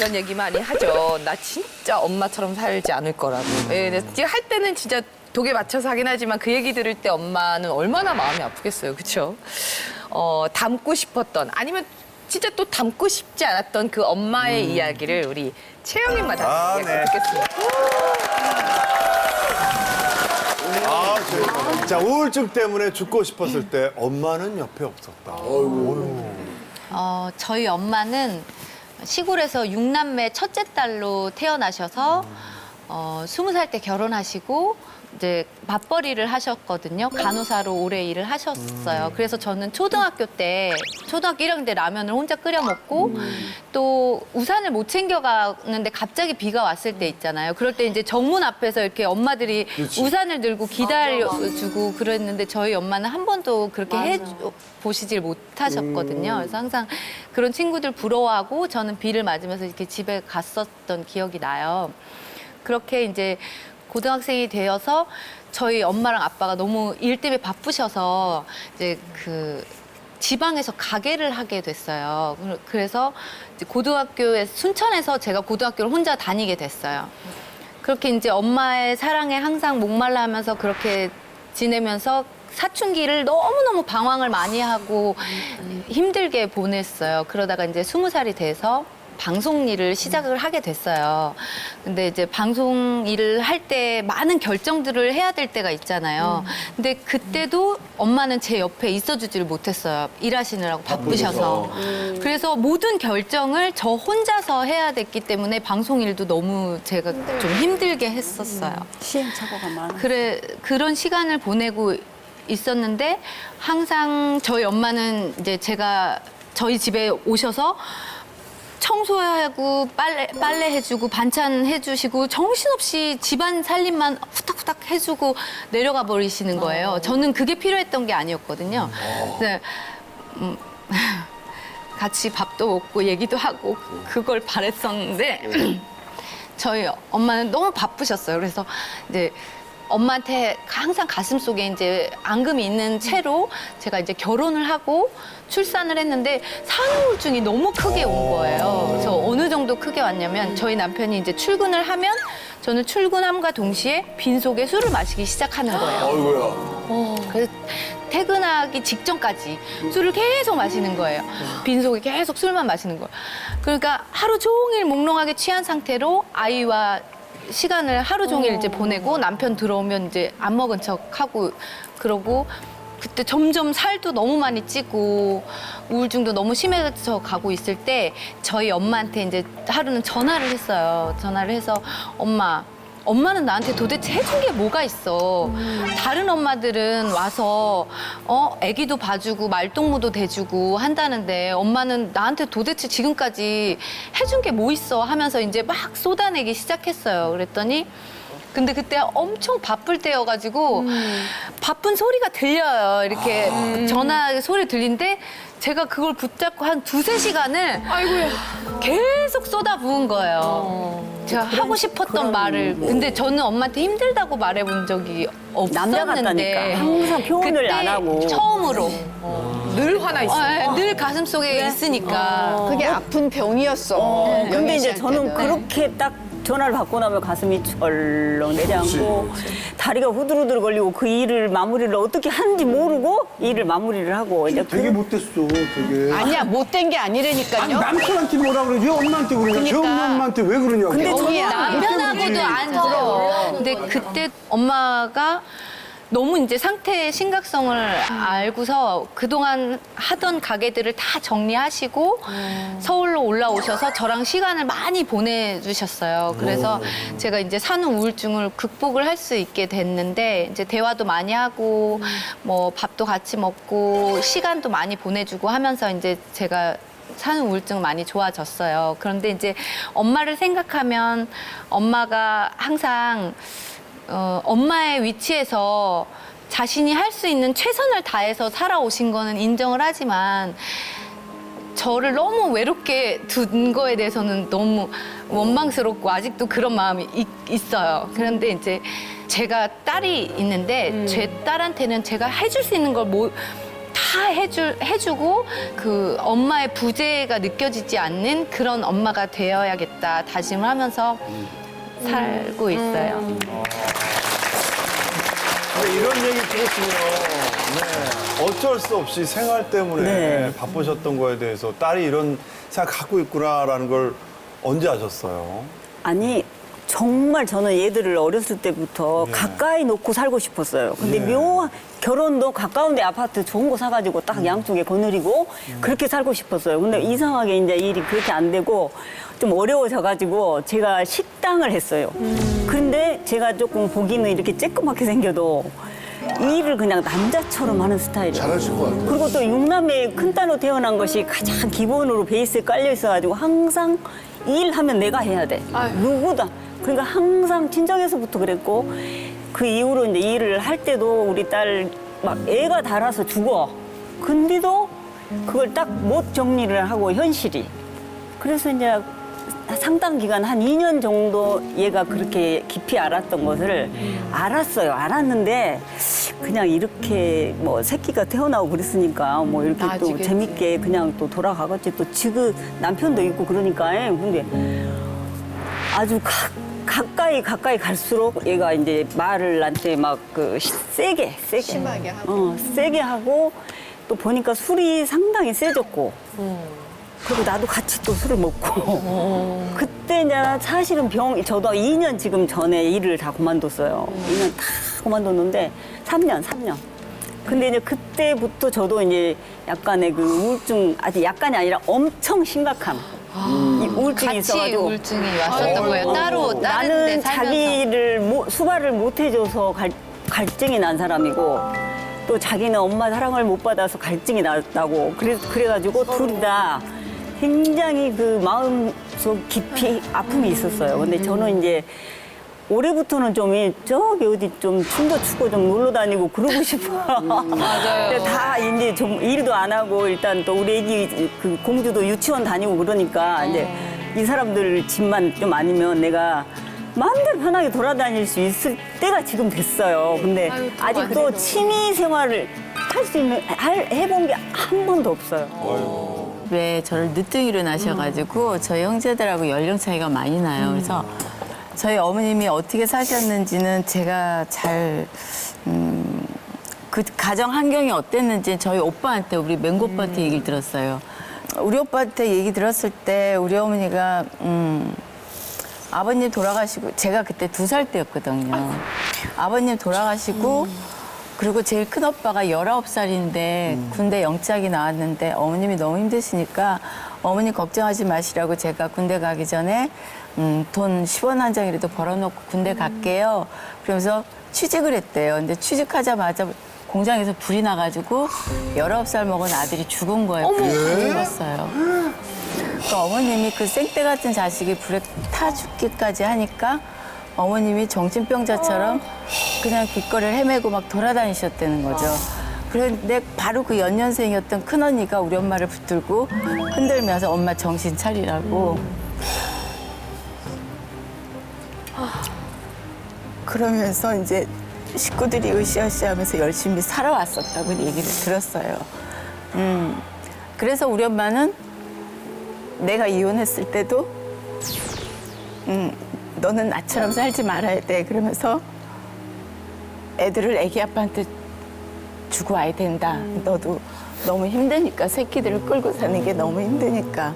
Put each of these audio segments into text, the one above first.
그런 얘기 많이 하죠. 나 진짜 엄마처럼 살지 않을 거라고. 예, 근데 지금 할 때는 진짜 독에 맞춰서 하긴 하지만 그 얘기 들을 때 엄마는 얼마나 마음이 아프겠어요. 그렇죠? 어, 닮고 싶었던 아니면 진짜 또 닮고 싶지 않았던 그 엄마의 이야기를 우리 채영님과 다시 아, 이야기 네. 듣겠습니다. 아, 재밌다. 자, 우울증 때문에 죽고 싶었을 때 엄마는 옆에 없었다. 어, 저희 엄마는 시골에서 육남매 첫째 딸로 태어나셔서 어, 20살 때 결혼하시고 이제 맞벌이를 하셨거든요. 간호사로 오래 일을 하셨어요. 그래서 저는 초등학교 때 초등학교 1학년 때 라면을 혼자 끓여 먹고 또 우산을 못 챙겨가는데 갑자기 비가 왔을 때 있잖아요. 그럴 때 이제 정문 앞에서 이렇게 엄마들이 우산을 들고 기다려주고 그랬는데 저희 엄마는 한 번도 그렇게 해 보시질 못하셨거든요. 그래서 항상 그런 친구들 부러워하고 저는 비를 맞으면서 이렇게 집에 갔었던 기억이 나요. 그렇게 이제 고등학생이 되어서 저희 엄마랑 아빠가 너무 일 때문에 바쁘셔서 이제 그 지방에서 가게를 하게 됐어요. 그- 그래서 이제 고등학교에 순천에서 제가 고등학교를 혼자 다니게 됐어요. 그렇게 이제 엄마의 사랑에 항상 목말라 하면서 그렇게 지내면서 사춘기를 너무너무 방황을 많이 하고 힘들게 보냈어요. 그러다가 이제 스무 살이 돼서 방송 일을 시작을 하게 됐어요. 근데 이제 방송 일을 할 때 많은 결정들을 해야 될 때가 있잖아요. 근데 그때도 엄마는 제 옆에 있어주지를 못했어요. 일하시느라고 바쁘셔서. 그래서 모든 결정을 저 혼자서 해야 됐기 때문에 방송 일도 너무 제가 좀 힘들게 했었어요. 시행착오가 많아. 그래 그런 시간을 보내고 있었는데 항상 저희 엄마는 이제 제가 저희 집에 오셔서 청소하고 빨래 빨래 해주고 반찬 해주시고 정신없이 집안 살림만 후딱후딱 해주고 내려가 버리시는 거예요. 저는 그게 필요했던 게 아니었거든요. 네, 음, 같이 밥도 먹고 얘기도 하고 그걸 바랬었는데 저희 엄마는 너무 바쁘셨어요. 그래서 이제 엄마한테 항상 가슴 속에 이제 앙금이 있는 채로 제가 이제 결혼을 하고 출산을 했는데 산후우울증이 너무 크게 온 거예요. 그래서 어느 정도 크게 왔냐면 저희 남편이 이제 출근을 하면 저는 출근함과 동시에 빈속에 술을 마시기 시작하는 거예요. 그래서 퇴근하기 직전까지 술을 계속 마시는 거예요. 빈속에 계속 술만 마시는 거예요. 그러니까 하루 종일 몽롱하게 취한 상태로 아이와 시간을 하루 종일 이제 보내고 남편 들어오면 이제 안 먹은 척 하고 그러고 그때 점점 살도 너무 많이 찌고 우울증도 너무 심해져 가고 있을 때 저희 엄마한테 이제 하루는 전화를 했어요. 전화를 해서 엄마 엄마는 나한테 도대체 해준 게 뭐가 있어. 다른 엄마들은 와서 어 아기도 봐주고 말동무도 대주고 한다는데 엄마는 나한테 도대체 지금까지 해준 게 뭐 있어 하면서 이제 막 쏟아내기 시작했어요. 그랬더니 근데 그때 엄청 바쁠 때여가지고 바쁜 소리가 들려요. 이렇게 전화 소리 들린데 제가 그걸 붙잡고 한 두세 시간을 계속 쏟아 부은 거예요. 제가 하고 싶었던 말을 근데 저는 엄마한테 힘들다고 말해본 적이 남자 같다니까. 없었는데 항상 표현을 그때 안 하고. 처음으로 늘 화나 있어. 어, 늘 가슴 속에 있으니까 그게 아픈 병이었어. 근데 이제. 저는 그렇게 딱 전화를 받고 나면 가슴이 철렁 내려앉고 다리가 후들후들 걸리고 그 일을 마무리를 어떻게 하는지 모르고 일을 마무리를 하고 이제 되게 그 못됐어, 되게. 아니야 못된 게 아니, 아니라니까요. 남편한테 뭐라 그러지? 엄마한테 그러냐? 저 그러니까. 엄마한테 왜 그러냐고. 근데 저는 남편하고도 안 들어. 근데 그때 엄마가 너무 이제 상태의 심각성을 알고서 그동안 하던 가게들을 다 정리하시고 서울로 올라오셔서 저랑 시간을 많이 보내주셨어요. 그래서 제가 이제 산후 우울증을 극복을 할 수 있게 됐는데 이제 대화도 많이 하고 뭐 밥도 같이 먹고 시간도 많이 보내주고 하면서 이제 제가 산후 우울증 많이 좋아졌어요. 그런데 이제 엄마를 생각하면 엄마가 항상 어, 엄마의 위치에서 자신이 할 수 있는 최선을 다해서 살아오신 거는 인정을 하지만 저를 너무 외롭게 둔 거에 대해서는 너무 원망스럽고 아직도 그런 마음이 있, 어요. 그런데 이제 제가 딸이 있는데 제 딸한테는 제가 해줄 수 있는 걸 뭐, 다다 해주, 해주고 그 엄마의 부재가 느껴지지 않는 그런 엄마가 되어야겠다 다짐을 하면서 살고 있어요. 근데 이런 얘기 들었으면 네, 어쩔 수 없이 생활 때문에 네. 바쁘셨던 거에 대해서 딸이 이런 생각 갖고 있구나라는 걸 언제 아셨어요? 아니 정말 저는 얘들을 어렸을 때부터 예. 가까이 놓고 살고 싶었어요. 근데 예. 묘한 결혼도 가까운데 아파트 좋은 거 사가지고 딱 양쪽에 거느리고 그렇게 살고 싶었어요. 근데 이상하게 이제 일이 그렇게 안 되고 좀 어려워져가지고 제가 식당을 했어요. 근데 제가 조금 보기는 이렇게 쬐끄맣게 생겨도 일을 그냥 남자처럼 하는 스타일이에요. 잘하실 것 같아요. 그리고 또 육남매 큰딸로 태어난 것이 가장 기본으로 베이스에 깔려 있어가지고 항상 일하면 내가 해야 돼. 누구다. 그러니까 항상 친정에서부터 그랬고 그 이후로 이제 일을 할 때도 우리 딸 막 애가 달아서 죽어. 근데도 그걸 딱 못 정리를 하고 현실이. 그래서 이제 상당 기간 한 2년 정도 얘가 그렇게 깊이 알았던 것을 알았어요. 알았는데 그냥 이렇게 뭐 새끼가 태어나고 그랬으니까 뭐 이렇게 또 나아지겠지. 재밌게 그냥 또 돌아가겠지. 또 지금 남편도 있고 그러니까 근데 아주 가, 가까이 가까이 갈수록 얘가 이제 말을 나한테 막그 세게 세게 심하게 하고. 어, 세게 하고 또 보니까 술이 상당히 세졌고 그리고 나도 같이 또 술을 먹고 그때 이제 사실은 병 저도 2년 지금 전에 일을 다 그만뒀어요. 2년 다 그만뒀는데 3년 3년. 근데 이제 그때부터 저도 이제 약간의 그 우울증 아직 약간이 아니라 엄청 심각한 이 우울증이 같이 있어가지고 우울증이 왔었던 거예요. 따로 다른 데 나는 살면서. 자기를 모- 수발을 못 해줘서 갈, 갈증이 난 사람이고 또 자기는 엄마 사랑을 못 받아서 갈증이 났다고 그래 그래가지고 둘 다 굉장히 그 마음속 깊이 아픔이 있었어요. 근데 저는 이제 올해부터는 좀 이- 저기 어디 좀 춤도 추고 좀 놀러 다니고 그러고 싶어요. 맞아요. 다 이제 좀 일도 안 하고 일단 또 우리 애기 그 공주도 유치원 다니고 그러니까 이제 이 사람들 집만 좀 아니면 내가 마음대로 편하게 돌아다닐 수 있을 때가 지금 됐어요. 근데 아유, 또 아직도 많이 취미 생활을 할 수 있는 할, 해본 게 한 번도 없어요. 왜 저를 늦둥이로 낳으셔가지고 저희 형제들하고 연령 차이가 많이 나요. 그래서 저희 어머님이 어떻게 사셨는지는 제가 잘, 음, 그 가정 환경이 어땠는지 저희 오빠한테, 우리 맹고 오빠한테 얘기를 들었어요. 우리 오빠한테 얘기 들었을 때 우리 어머니가, 음, 아버님 돌아가시고, 제가 그때 두 살 때였거든요. 아버님 돌아가시고, 그리고 제일 큰 오빠가 19살인데 군대 영장이 나왔는데 어머님이 너무 힘드시니까 어머니 걱정하지 마시라고 제가 군대 가기 전에 음, 돈 10원 한 장이라도 벌어놓고 군대 갈게요. 그러면서 취직을 했대요. 근데 취직하자마자 공장에서 불이 나가지고 19살 먹은 아들이 죽은 거예요. 불에 다 죽었어요. 그 어머님이 그 생떼 같은 자식이 불에 타 죽기까지 하니까 어머님이 정신병자처럼 그냥 길거리를 헤매고 막 돌아다니셨다는 거죠. 그런데 바로 그 연년생이었던 큰언니가 우리 엄마를 붙들고 흔들면서 엄마 정신 차리라고. 그러면서 이제 식구들이 으쌰으쌰 하면서 열심히 살아왔었다고 얘기를 들었어요. 음. 그래서 우리 엄마는 내가 이혼했을 때도 음, 너는 나처럼 살지 말아야 돼. 그러면서 애들을 애기 아빠한테 주고 와야 된다. 너도 너무 힘드니까 새끼들을 끌고 사는 게 너무 힘드니까.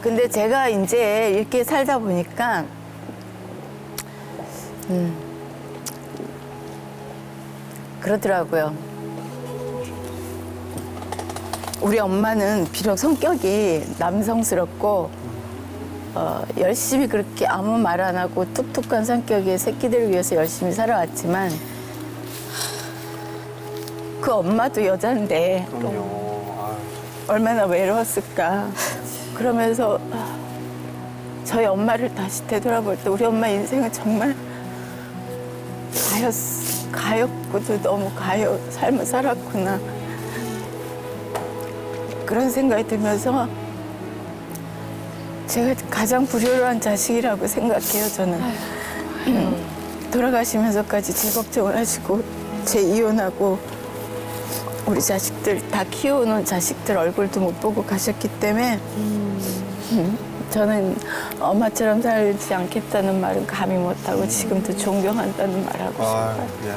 근데 제가 이제 이렇게 살다 보니까 음, 그러더라고요. 우리 엄마는 비록 성격이 남성스럽고 어, 열심히 그렇게 아무 말 안 하고 툭툭한 성격의 새끼들을 위해서 열심히 살아왔지만 그 엄마도 여잔데. 얼마나 외로웠을까. 그러면서 저희 엄마를 다시 되돌아볼 때 우리 엄마 인생은 정말 가였, 가였고도 너무 가요 삶을 살았구나. 그런 생각이 들면서 제가 가장 불효한 자식이라고 생각해요, 저는. 음, 돌아가시면서까지 제 걱정을 하시고, 제 이혼하고, 우리 자식들 다 키우는 자식들 얼굴도 못 보고 가셨기 때문에 음, 저는 엄마처럼 살지 않겠다는 말은 감히 못하고 지금도 존경한다는 말하고 아, 싶어요. 예.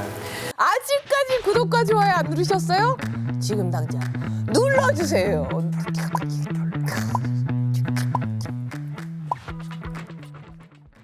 아직까지 구독과 좋아요 안 누르셨어요? 지금 당장 눌러주세요.